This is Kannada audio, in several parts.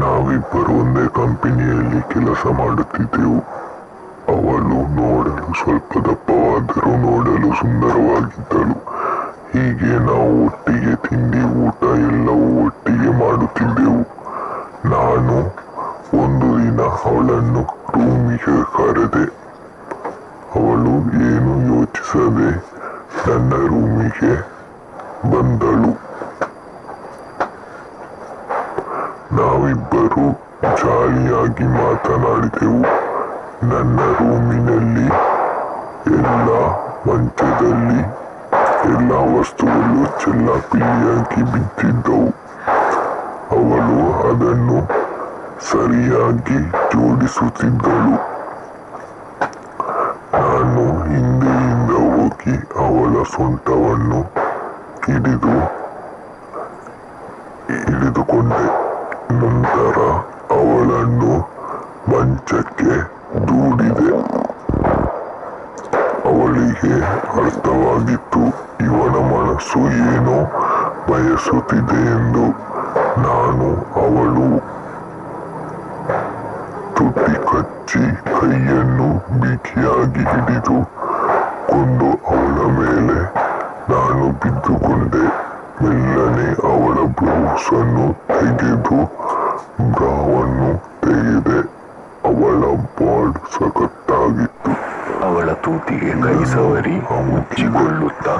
ನಾವಿಬ್ಬರು ಒಂದೇ ಕಂಪನಿಯಲ್ಲಿ ಕೆಲಸ ಮಾಡುತ್ತಿದ್ದೆವು. ಅವಳು ನೋಡಲು ಸ್ವಲ್ಪ ದಪ್ಪವಾದರೂ ನೋಡಲು ಸುಂದರವಾಗಿದ್ದಳು. ಹೀಗೆ ನಾವು ಒಟ್ಟಿಗೆ ತಿಂಡಿ, ಊಟ ಎಲ್ಲವೂ ಒಟ್ಟಿಗೆ ಮಾಡುತ್ತಿದ್ದೆವು. ನಾನು ಒಂದು ದಿನ ಅವಳನ್ನು ರೂಮಿಗೆ ಕರೆದೆ. ಅವಳು ಏನು ಯೋಚಿಸದೆ ನನ್ನ ರೂಮಿಗೆ ಬಂದಳು. ನಾವಿಬ್ಬರು ಜಾಲಿಯಾಗಿ ಮಾತನಾಡಿದೆವು. ನನ್ನ ರೂಮಿನಲ್ಲಿ ಎಲ್ಲ ಮಂಚದಲ್ಲಿ ಎಲ್ಲ ವಸ್ತುಗಳು ಚೆಲ್ಲಾಪಿಲ್ಲಿಯಾಗಿ ಬಿದ್ದಿದ್ದವು. ಅವಳು ಅದನ್ನು ಸರಿಯಾಗಿ ಜೋಡಿಸುತ್ತಿದ್ದಳು. ನಾನು ಹಿಂದೆಯಿಂದ ಹೋಗಿ ಅವಳ ಸೊಂಟವನ್ನು ಹಿಡಿದು, ಹಿಡಿದುಕೊಂಡೆ. ನಂತರ ಅವಳನ್ನು ಮಂಚಕ್ಕೆ ದೂಡಿದೆ. ಅವಳಿಗೆ ಅರ್ಥವಾಗಿತ್ತು, ಇವನ ಮನಸ್ಸು ಏನೋ ಬಯಸುತ್ತಿದೆ ಎಂದು ನಾನು ಅವಳು ತುಟಿ ಕಚ್ಚಿ ಕೈಯನ್ನು ಬಿಗಿಯಾಗಿ ಹಿಡಿದು ಕೊಂಡು ಅವಳ ಮೇಲೆ ನಾನು ಬಿದ್ದುಕೊಂಡೆ. ಮೆಲ್ಲನೆ ಅವಳ ಬ್ಲೌಸನ್ನು ತೆಗೆದು ಬ್ರಾವನ್ನು ತೆಗೆದೆ. ಅವಳ ಬಾಡ್ ಸಖತ್ತಾಗಿತ್ತು. ಅವಳ ತೂತಿಗೆ ಕೈ ಸವರಿ ಮುಚ್ಚಿಕೊಳ್ಳುತ್ತಾ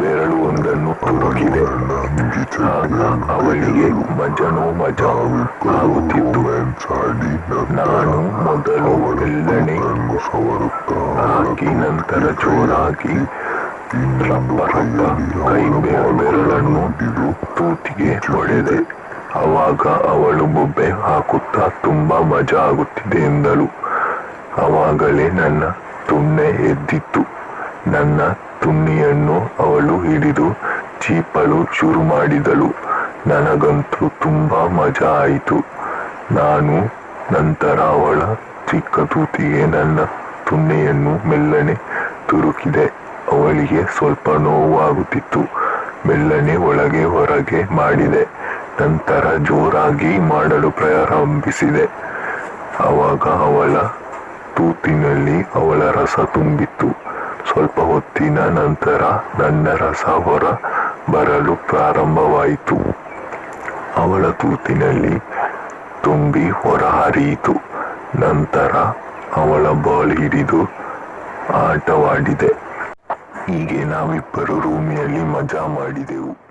ಬೆರಳು ಒಂದನ್ನು ತೊಡಗಿದೆ ಅವಳಿಗೆ ಮಜನೋ ಮಜ ನಾನು ಮೊದಲು ಮೆಲ್ಲನೆ ಹಾಕಿ ನಂತರ ಜೋರಾಗಿ ಕೈ ಬೆರ- ಬೆರಳನ್ನು ತೂತಿಗೆ ಹೊಡೆದೆ. ಅವಾಗ ಅವಳು ಬೊಬ್ಬೆ ಹಾಕುತ್ತಾ ತುಂಬಾ ಮಜಾ ಆಗುತ್ತಿದೆ ಎಂದಳು. ಅವಾಗಲೇ ನನ್ನ ತುಣ್ಣೆ ಎದ್ದಿತ್ತು. ನನ್ನ ತುಣ್ಣಿಯನ್ನು ಅವಳು ಹಿಡಿದು ಚೀಪಲು ಶುರು ಮಾಡಿದಳು. ನನಗಂತೂ ತುಂಬಾ ಮಜಾ ಆಯಿತು. ನಾನು ನಂತರ ಅವಳ ಚಿಕ್ಕ ತೂತಿಗೆ ನನ್ನ ತುಣ್ಣೆಯನ್ನು ಮೆಲ್ಲನೆ ತುರುಕಿದೆ. ಅವಳಿಗೆ ಸ್ವಲ್ಪ ನೋವಾಗುತ್ತಿತ್ತು ಮೆಲ್ಲನೆ ಒಳಗೆ ಹೊರಗೆ ಮಾಡಿದೆ. ನಂತರ ಜೋರಾಗಿ ಮಾಡಲು ಪ್ರಾರಂಭಿಸಿದೆ. ಆವಾಗ ಅವಳ ತೂತಿನಲ್ಲಿ ಅವಳ ರಸ ತುಂಬಿತ್ತು. ಸ್ವಲ್ಪ ಹೊತ್ತಿನ ನಂತರ ನನ್ನ ರಸ ಹೊರ ಬರಲು ಪ್ರಾರಂಭವಾಯಿತು. ಅವಳ ತೂತಿನಲ್ಲಿ ತುಂಬಿ ಹೊರ ಹರಿಯಿತು ನಂತರ ಅವಳ ಬಾಲ್ ಹಿಡಿದು ಆಟವಾಡಿದೆ. ಹೀಗೆ ನಾವಿಬ್ಬರು ರೂಮಿನಲ್ಲಿ ಮಜಾ ಮಾಡಿದೆವು.